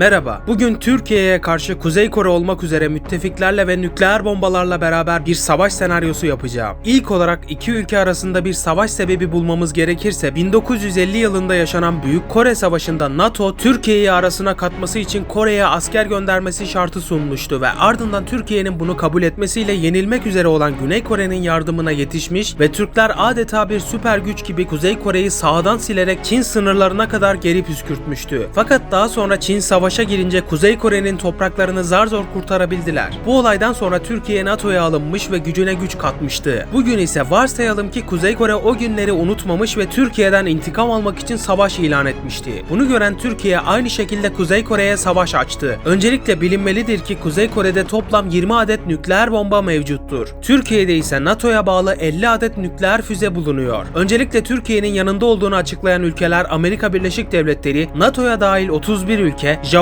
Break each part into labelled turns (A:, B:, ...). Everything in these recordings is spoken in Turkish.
A: Merhaba. Bugün Türkiye'ye karşı Kuzey Kore olmak üzere müttefiklerle ve nükleer bombalarla beraber bir savaş senaryosu yapacağım. İlk olarak iki ülke arasında bir savaş sebebi bulmamız gerekirse 1950 yılında yaşanan Büyük Kore Savaşı'nda NATO Türkiye'yi arasına katması için Kore'ye asker göndermesi şartı sunmuştu ve ardından Türkiye'nin bunu kabul etmesiyle yenilmek üzere olan Güney Kore'nin yardımına yetişmiş ve Türkler adeta bir süper güç gibi Kuzey Kore'yi sağdan silerek Çin sınırlarına kadar geri püskürtmüştü. Fakat daha sonra Çin savaşa girince Kuzey Kore'nin topraklarını zar zor kurtarabildiler. Bu olaydan sonra Türkiye NATO'ya alınmış ve gücüne güç katmıştı. Bugün ise varsayalım ki Kuzey Kore o günleri unutmamış ve Türkiye'den intikam almak için savaş ilan etmişti. Bunu gören Türkiye aynı şekilde Kuzey Kore'ye savaş açtı. Öncelikle bilinmelidir ki Kuzey Kore'de toplam 20 adet nükleer bomba mevcuttur. Türkiye'de ise NATO'ya bağlı 50 adet nükleer füze bulunuyor. Öncelikle Türkiye'nin yanında olduğunu açıklayan ülkeler Amerika Birleşik Devletleri, NATO'ya dahil 31 ülke, Japonya,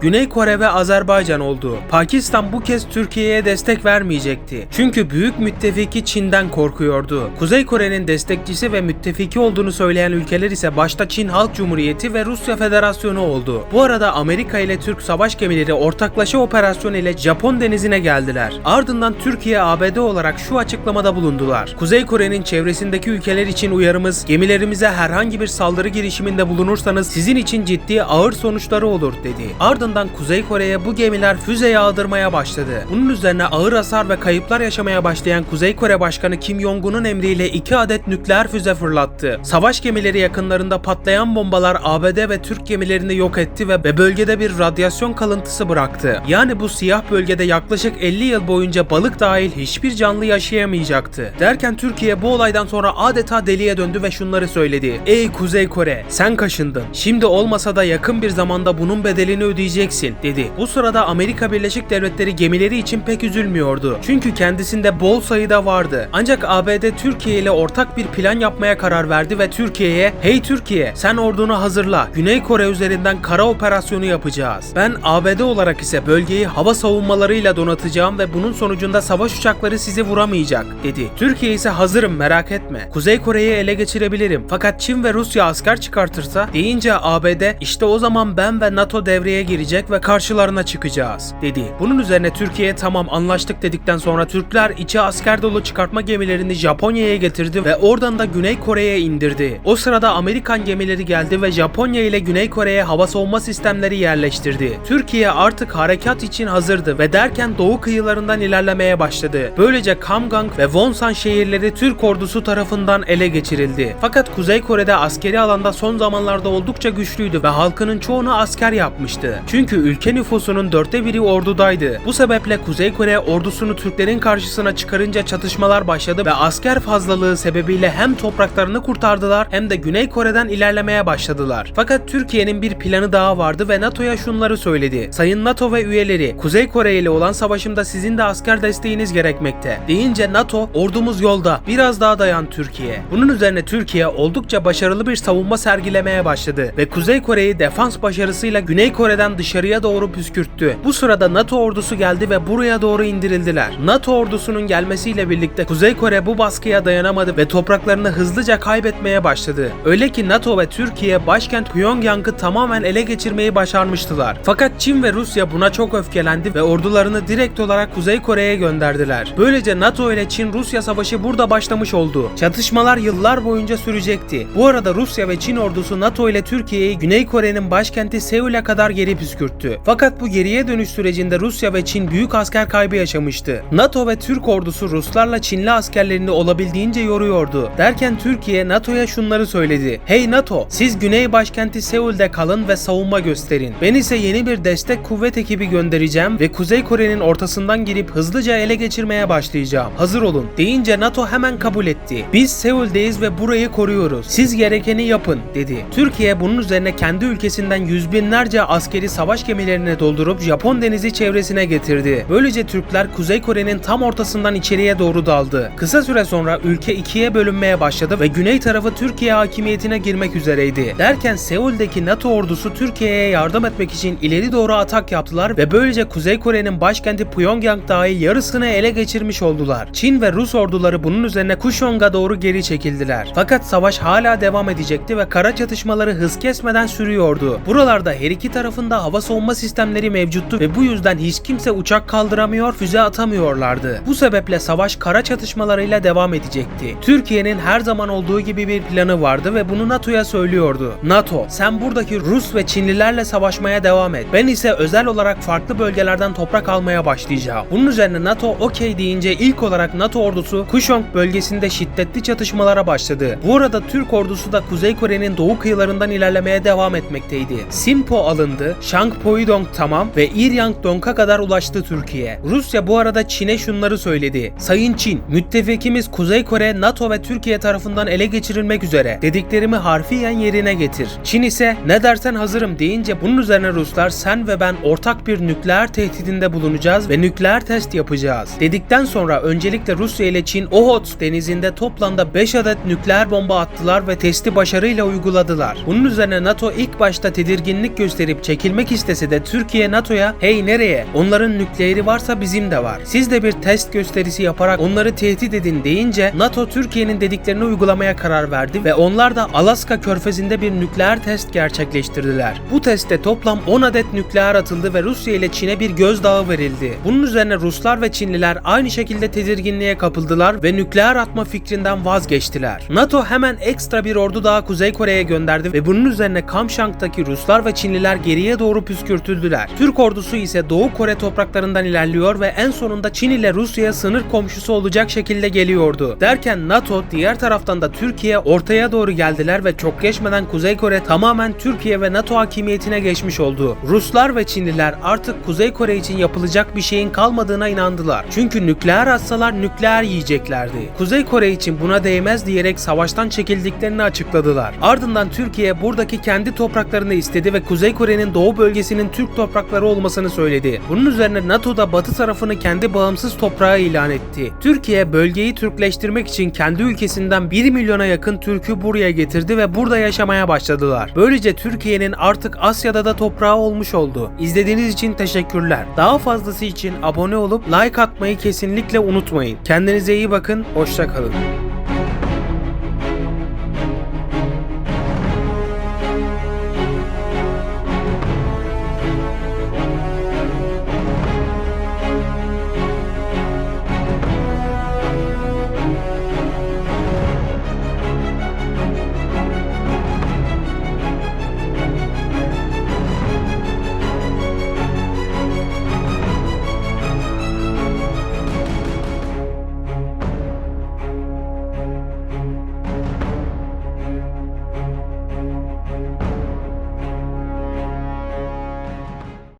A: Güney Kore ve Azerbaycan oldu. Pakistan bu kez Türkiye'ye destek vermeyecekti. Çünkü büyük müttefiki Çin'den korkuyordu. Kuzey Kore'nin destekçisi ve müttefiki olduğunu söyleyen ülkeler ise başta Çin Halk Cumhuriyeti ve Rusya Federasyonu oldu. Bu arada Amerika ile Türk savaş gemileri ortaklaşa operasyon ile Japon denizine geldiler. Ardından Türkiye ABD olarak şu açıklamada bulundular. Kuzey Kore'nin çevresindeki ülkeler için uyarımız gemilerimize herhangi bir saldırı girişiminde bulunursanız sizin için ciddi ağır sonuçları olur dedi. Ardından Kuzey Kore'ye bu gemiler füze yağdırmaya başladı. Bunun üzerine ağır hasar ve kayıplar yaşamaya başlayan Kuzey Kore Başkanı Kim Jong-un'un emriyle iki adet nükleer füze fırlattı. Savaş gemileri yakınlarında patlayan bombalar ABD ve Türk gemilerini yok etti ve bölgede bir radyasyon kalıntısı bıraktı. Yani bu siyah bölgede yaklaşık 50 yıl boyunca balık dahil hiçbir canlı yaşayamayacaktı. Derken Türkiye bu olaydan sonra adeta deliye döndü ve şunları söyledi. Ey Kuzey Kore sen kaşındın. Şimdi olmasa da yakın bir zamanda bunun bedelini ödeyeceksin dedi. Bu sırada Amerika Birleşik Devletleri gemileri için pek üzülmüyordu. Çünkü kendisinde bol sayıda vardı. Ancak ABD Türkiye ile ortak bir plan yapmaya karar verdi ve Türkiye'ye "Hey Türkiye, sen ordunu hazırla. Güney Kore üzerinden kara operasyonu yapacağız. Ben ABD olarak ise bölgeyi hava savunmalarıyla donatacağım ve bunun sonucunda savaş uçakları sizi vuramayacak." dedi. Türkiye ise "Hazırım, merak etme. Kuzey Kore'yi ele geçirebilirim. Fakat Çin ve Rusya asker çıkartırsa deyince ABD işte o zaman ben ve NATO devreye girecek ve karşılarına çıkacağız dedi. Bunun üzerine Türkiye tamam anlaştık dedikten sonra Türkler içi asker dolu çıkartma gemilerini Japonya'ya getirdi ve oradan da Güney Kore'ye indirdi. O sırada Amerikan gemileri geldi ve Japonya ile Güney Kore'ye hava savunma sistemleri yerleştirdi. Türkiye artık harekat için hazırdı ve derken doğu kıyılarından ilerlemeye başladı. Böylece Kamgang ve Wonsan şehirleri Türk ordusu tarafından ele geçirildi. Fakat Kuzey Kore'de askeri alanda son zamanlarda oldukça güçlüydü ve halkının çoğunu asker yapmıştı. Çünkü ülke nüfusunun dörtte biri ordudaydı. Bu sebeple Kuzey Kore ordusunu Türklerin karşısına çıkarınca çatışmalar başladı ve asker fazlalığı sebebiyle hem topraklarını kurtardılar hem de Güney Kore'den ilerlemeye başladılar. Fakat Türkiye'nin bir planı daha vardı ve NATO'ya şunları söyledi. Sayın NATO ve üyeleri, Kuzey Kore ile olan savaşımda sizin de asker desteğiniz gerekmekte. Deyince NATO, ordumuz yolda, biraz daha dayan Türkiye. Bunun üzerine Türkiye oldukça başarılı bir savunma sergilemeye başladı ve Kuzey Kore'yi defans başarısıyla Güney Kore'den dışarıya doğru püskürttü. Bu sırada NATO ordusu geldi ve buraya doğru indirildiler. NATO ordusunun gelmesiyle birlikte Kuzey Kore bu baskıya dayanamadı ve topraklarını hızlıca kaybetmeye başladı. Öyle ki NATO ve Türkiye başkent Pyongyang'ı tamamen ele geçirmeyi başarmıştılar. Fakat Çin ve Rusya buna çok öfkelendi ve ordularını direkt olarak Kuzey Kore'ye gönderdiler. Böylece NATO ile Çin-Rusya savaşı burada başlamış oldu. Çatışmalar yıllar boyunca sürecekti. Bu arada Rusya ve Çin ordusu NATO ile Türkiye'yi Güney Kore'nin başkenti Seul'e kadar geri püskürttü. Fakat bu geriye dönüş sürecinde Rusya ve Çin büyük asker kaybı yaşamıştı. NATO ve Türk ordusu Ruslarla Çinli askerlerini olabildiğince yoruyordu. Derken Türkiye NATO'ya şunları söyledi. Hey NATO, siz Güney başkenti Seul'de kalın ve savunma gösterin. Ben ise yeni bir destek kuvvet ekibi göndereceğim ve Kuzey Kore'nin ortasından girip hızlıca ele geçirmeye başlayacağım. Hazır olun. Deyince NATO hemen kabul etti. Biz Seul'deyiz ve burayı koruyoruz. Siz gerekeni yapın dedi. Türkiye bunun üzerine kendi ülkesinden yüz binlerce askeri savaş gemilerini doldurup Japon denizi çevresine getirdi. Böylece Türkler Kuzey Kore'nin tam ortasından içeriye doğru daldı. Kısa süre sonra ülke ikiye bölünmeye başladı ve güney tarafı Türkiye hakimiyetine girmek üzereydi. Derken Seul'deki NATO ordusu Türkiye'ye yardım etmek için ileri doğru atak yaptılar ve böylece Kuzey Kore'nin başkenti Pyongyang dahil yarısını ele geçirmiş oldular. Çin ve Rus orduları bunun üzerine Kushong'a doğru geri çekildiler. Fakat savaş hala devam edecekti ve kara çatışmaları hız kesmeden sürüyordu. Buralarda her iki tarafında hava savunma sistemleri mevcuttu ve bu yüzden hiç kimse uçak kaldıramıyor, füze atamıyorlardı. Bu sebeple savaş kara çatışmalarıyla devam edecekti. Türkiye'nin her zaman olduğu gibi bir planı vardı ve bunu NATO'ya söylüyordu. NATO, sen buradaki Rus ve Çinlilerle savaşmaya devam et. Ben ise özel olarak farklı bölgelerden toprak almaya başlayacağım. Bunun üzerine NATO okey deyince ilk olarak NATO ordusu Kuşong bölgesinde şiddetli çatışmalara başladı. Bu arada Türk ordusu da Kuzey Kore'nin doğu kıyılarından ilerlemeye devam etmekteydi. Sinpo alındı, Shangpoidong tamam ve Iryang-dong'a kadar ulaştı Türkiye. Rusya bu arada Çin'e şunları söyledi. Sayın Çin, müttefikimiz Kuzey Kore, NATO ve Türkiye tarafından ele geçirilmek üzere. Dediklerimi harfiyen yerine getir. Çin ise ne dersen hazırım deyince bunun üzerine Ruslar sen ve ben ortak bir nükleer tehdidinde bulunacağız ve nükleer test yapacağız. Dedikten sonra öncelikle Rusya ile Çin Ohotsk denizinde toplamda 5 adet nükleer bomba attılar ve testi başarıyla uyguladılar. Bunun üzerine NATO ilk başta tedirginlik gösterip çekilmek istese de Türkiye NATO'ya hey nereye? Onların nükleeri varsa bizim de var. Siz de bir test gösterisi yaparak onları tehdit edin deyince NATO Türkiye'nin dediklerini uygulamaya karar verdi ve onlar da Alaska körfezinde bir nükleer test gerçekleştirdiler. Bu testte toplam 10 adet nükleer atıldı ve Rusya ile Çin'e bir gözdağı verildi. Bunun üzerine Ruslar ve Çinliler aynı şekilde tedirginliğe kapıldılar ve nükleer atma fikrinden vazgeçtiler. NATO hemen ekstra bir ordu daha Kuzey Kore'ye gönderdi ve bunun üzerine Kamşang'daki Ruslar ve Çinliler geriye doğru püskürtüldüler. Türk ordusu ise Doğu Kore topraklarından ilerliyor ve en sonunda Çin ile Rusya'ya sınır komşusu olacak şekilde geliyordu. Derken NATO diğer taraftan da Türkiye ortaya doğru geldiler ve çok geçmeden Kuzey Kore tamamen Türkiye ve NATO hakimiyetine geçmiş oldu. Ruslar ve Çinliler artık Kuzey Kore için yapılacak bir şeyin kalmadığına inandılar. Çünkü nükleer atsalar nükleer yiyeceklerdi. Kuzey Kore için buna değmez diyerek savaştan çekildiklerini açıkladılar. Ardından Türkiye buradaki kendi topraklarını istedi ve Kuzey Kore'nin doğu bölgesinin Türk toprakları olmasını söyledi. Bunun üzerine NATO da batı tarafını kendi bağımsız toprağı ilan etti. Türkiye bölgeyi Türkleştirmek için kendi ülkesinden 1 milyona yakın Türk'ü buraya getirdi ve burada yaşamaya başladılar. Böylece Türkiye'nin artık Asya'da da toprağı olmuş oldu. İzlediğiniz için teşekkürler. Daha fazlası için abone olup like atmayı kesinlikle unutmayın. Kendinize iyi bakın, hoşça kalın.